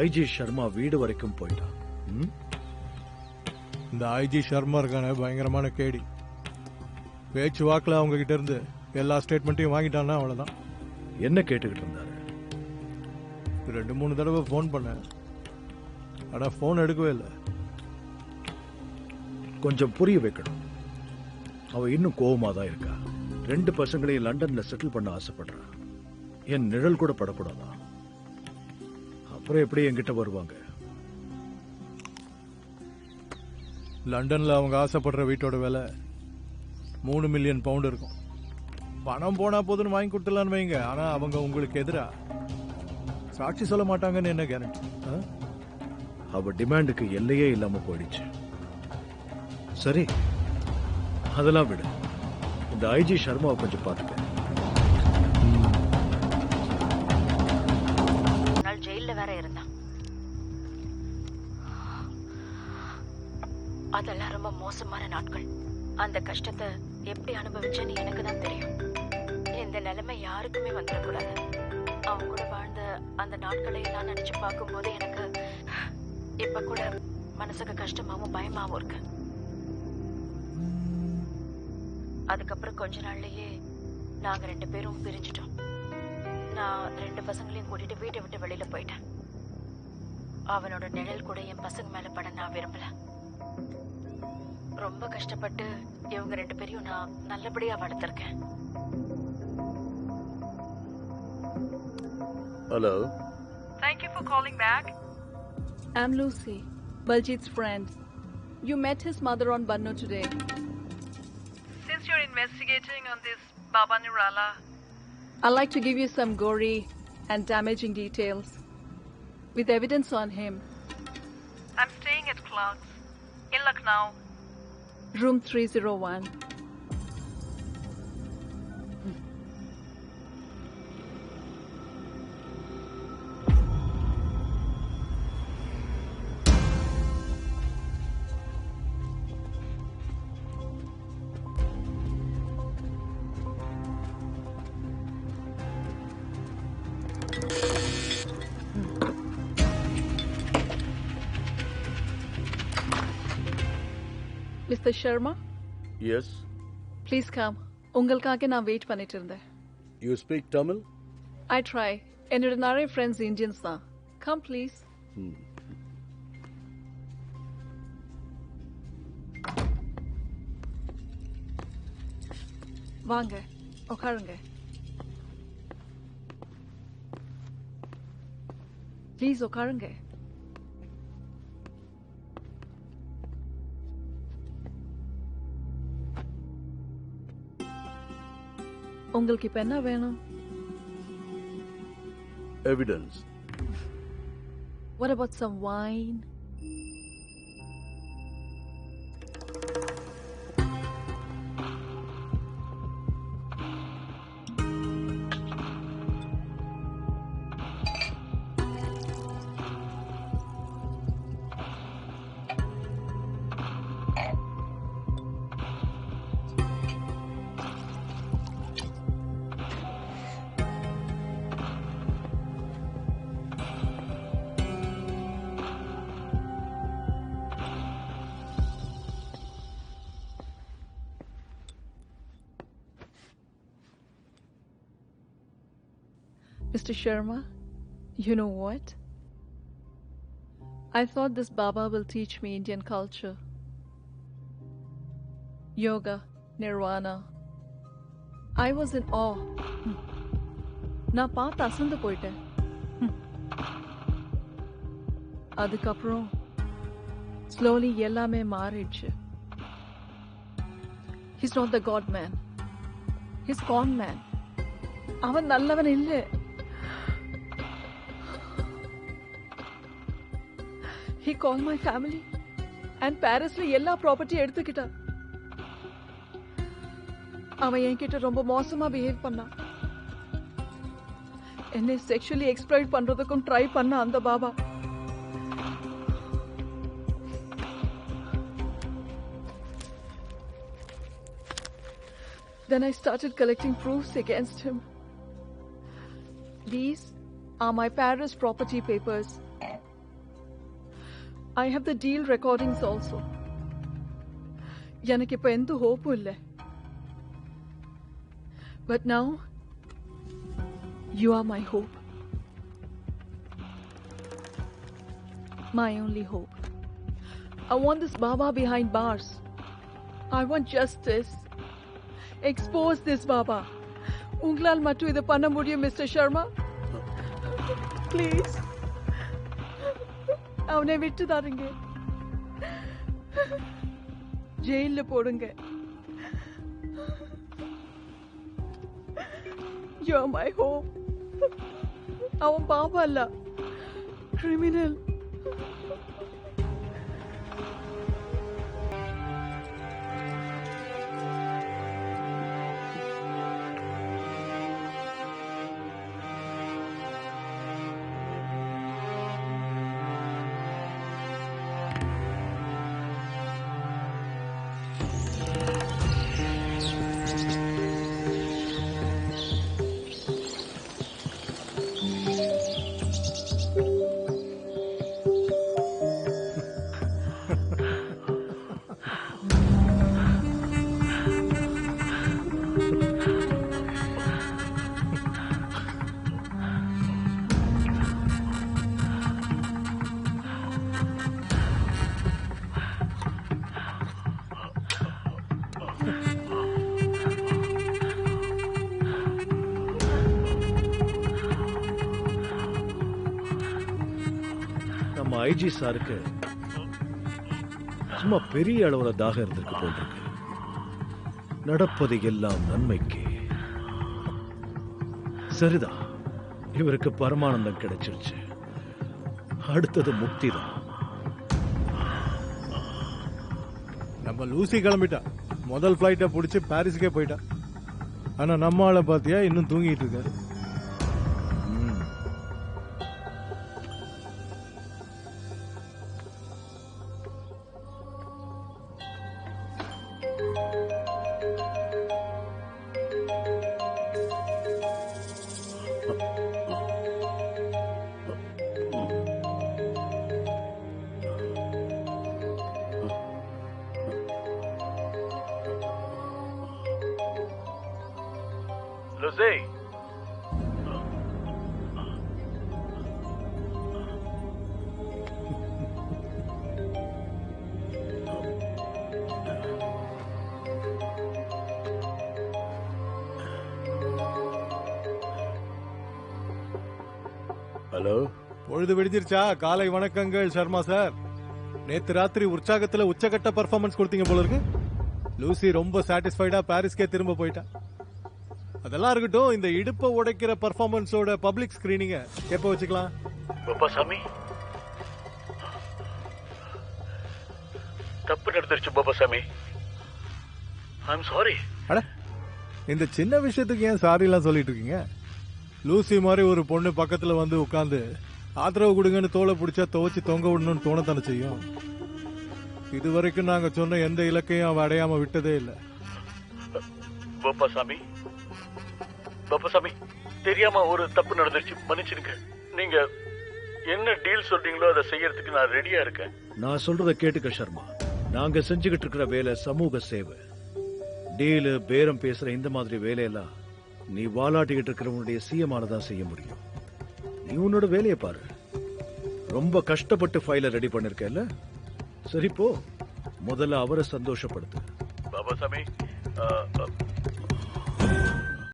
IG Sharma வீடு வரைக்கும் போயிட்டான்? இந்த ஐஜி சர்மா இருக்கானே பயங்கரமான கேடி. பேச்சு வாக்கில் அவங்க கிட்ட இருந்து எல்லா ஸ்டேட்மெண்ட்டையும் வாங்கிட்டான்னா அவ்வளோதான் என்ன கேட்டுக்கிட்டு இருந்தாரு? ரெண்டு மூணு தடவை ஃபோன் பண்ணேன். ஆனால் ஃபோன் எடுக்கவே இல்லை. கொஞ்சம் புரிய வைக்கணும். அவ இன்னும் கோவமா தான் இருக்கா. ரெண்டு பசங்களையும் லண்டன்ல செட்டில் பண்ண ஆசைப்படுறா. என் நிழல் கூட படக்கூடாதா? அப்புறம் எப்படி என்கிட்ட வருவாங்க? லண்டனில் அவங்க ஆசைப்படுற வீட்டோட விலை மூணு மில்லியன் பவுண்ட் இருக்கும். பணம் போனா போதுன்னு வாங்கி கொடுத்துடலான்னு வைங்க. ஆனால் அவங்க உங்களுக்கு எதிரா? சாட்சி சொல்ல மாட்டாங்கன்னு என்ன கேரண்டி அவ டிமாண்டுக்கு எல்லையே இல்லாம போயிடுச்சு. சரி அதெல்லாம் விடு. இந்த ஐஜி சர்மாவை கொஞ்சம் பார்த்துக்க. நாட்கள். அந்த கஷ்டத்தை எப்படி அனுபவிச்சேன்னு எனக்கு தான் தெரியும். இந்த நிலைமை யாருக்குமே வந்துடக்கூடாது. அவங்க கூட வாழ்ந்த அந்த நாட்களை எல்லாம் நினைச்சு பார்க்கும்போது எனக்கு இப்ப கூட மனசுக்கு கஷ்டமாவும் பயமாவும் இருக்கு. அதுக்கப்புறம் கொஞ்ச நாள்லயே நாங்க ரெண்டு பேரும் பிரிஞ்சிட்டோம். நான் ரெண்டு பசங்களையும் கூட்டிட்டு வீட்டை விட்டு வெளியில போயிட்டேன். அவனோட நிழல் கூட என் பசங்க மேல பட நான் விரும்பல. ரொம்ப கஷ்டப்பட்டு இவங்க ரெண்டு பேரையும் நான் நல்லபடியா வளர்த்துருக்கேன் hello Thank you for calling back. I'm Lucy, Baljit's friend. You met his mother on Banno today. Since you're investigating on this Baba Nirala, I'd like to give you some gory and damaging details. With evidence on him, I'm staying at Clark's in Lucknow. room 301. Mr. Sharma, yes please come. உங்களுக்காக நான் wait பண்ணிட்டு இருந்தேன் you speak Tamil I try என்னோட நிறைய friends Indians தான். Come please வாங்க உட்காருங்க please உட்காருங்க உங்களுக்கு இப்ப என்ன வேணும் evidence What about some wine? Mr. Sharma, you know what? I thought this Baba will teach me Indian culture. Yoga, Nirvana. I was in awe. Hmm. நான் பார்த்து அசந்து போயிட்டேன் Hmm. அதுக்கப்புறம் ஸ்லோலி எல்லாமே மாறிடுச்சு he's not the god man he's con man அவன் நல்லவன் இல்லை He called my family and பாரிஸ்ல எல்லா ப்ராப்பர்ட்டியும் எடுத்துக்கிட்டான் அவன் என்கிட்ட ரொம்ப மோசமா பிஹேவ் பண்ணான் என்னை செக்ஷுவலி எக்ஸ்ப்ளாய்ட் பண்றதுக்கும் ட்ரை பண்ண அந்த Baba Then I started collecting proofs against him. These are my Paris property papers. I have the deal recordings also எனக்கு இப்போ எந்த ஹோப்பும் இல்லை but now you are my hope my only hope. I want this Baba behind bars. I want justice. Expose this Baba. உங்களால் மட்டும் இதை பண்ண முடியும் மிஸ்டர் சர்மா ப்ளீஸ் அவனை விட்டு தாருங்க. ஜெயில போடுங்க. யூ மை ஹோப் அவன் பாபா இல்ல கிரிமினல் ஐஜி சாருக்கு சும்மா பெரிய அளவுல தாகம் இருந்திருக்கு போல் இருக்கு. நடப்பது எல்லாம் நன்மைக்கு. சரிதான் இவருக்கு பரமானந்தம் கிடைச்சிருச்சு. அடுத்தது முக்தி தான் நம்ம லூசி கிளம்பிட்டா. முதல் ஃப்ளைட்டை பிடிச்சி பாரிஸுக்கே போயிட்டா. ஆனா நம்ம ஆளை பாத்தியா இன்னும் தூங்கிட்டு இருக்காரு. Lucy. Hello? பொழுது விடிஞ்சிருச்சா காலை வணக்கங்கள் சர்மா சார் நேத்து ராத்திரி உற்சாகத்துல உச்சகட்ட பர்ஃபார்மன்ஸ் கொடுத்தீங்க போல இருக்கு லூசி ரொம்ப சாட்டிஸ்ஃபைடா பாரிஸ்க்கே திரும்ப போயிட்டா அதெல்லாம் இருக்கட்டும் இந்த இடுப்பை உடைக்கிற பர்ஃபார்மன்ஸோட பப்ளிக் ஸ்கிரீனிங்க எப்போ வச்சுக்கலாம்? பாபாசாமி தப்பு நடந்துருச்சு பாபாசாமி ஐம் சாரி அட இந்த சின்ன விஷயத்துக்கு ஏன் சாரி எல்லாம் சொல்லிட்டு இருக்கீங்க? லூசி மாதிரி ஒரு பொண்ணு பக்கத்துல வந்து உட்காந்து ஆதரவு கொடுங்கன்னு தோலை பிடிச்சா துவச்சு தொங்க விடணும்னு தோணத்தானே செய்யும்? இது வரைக்கும் நாங்க சொன்ன எந்த இலக்கையும் அவ அடையாம விட்டதே இல்லை. பாப்பாசாமி பாப்பாசாமி தெரியாம ஒரு தப்பு நடந்துருச்சு. மன்னிச்சிருங்க நீங்க என்ன டீல் சொல்றீங்களோ அதை செய்யறதுக்கு நான் ரெடியா இருக்கேன். நான் சொல்றத கேட்டுக்க சர்மா நாங்க செஞ்சுகிட்டு இருக்கிற வேலை சமூக சேவை. டீலு பேரம் பேசுற இந்த மாதிரி வேலையெல்லாம் நீ வாலாட்டிக்கிட்டு இருக்கிறவனுடைய சிஎம் தான் செய்ய முடியும். நீ உன்னோட வேலையை பாரு. ரொம்ப கஷ்டப்பட்டு ஃபைலை ரெடி பண்ணிருக்கல சரி போ. முதல்ல அவரை சந்தோஷப்படுத்து. பாபாசாமி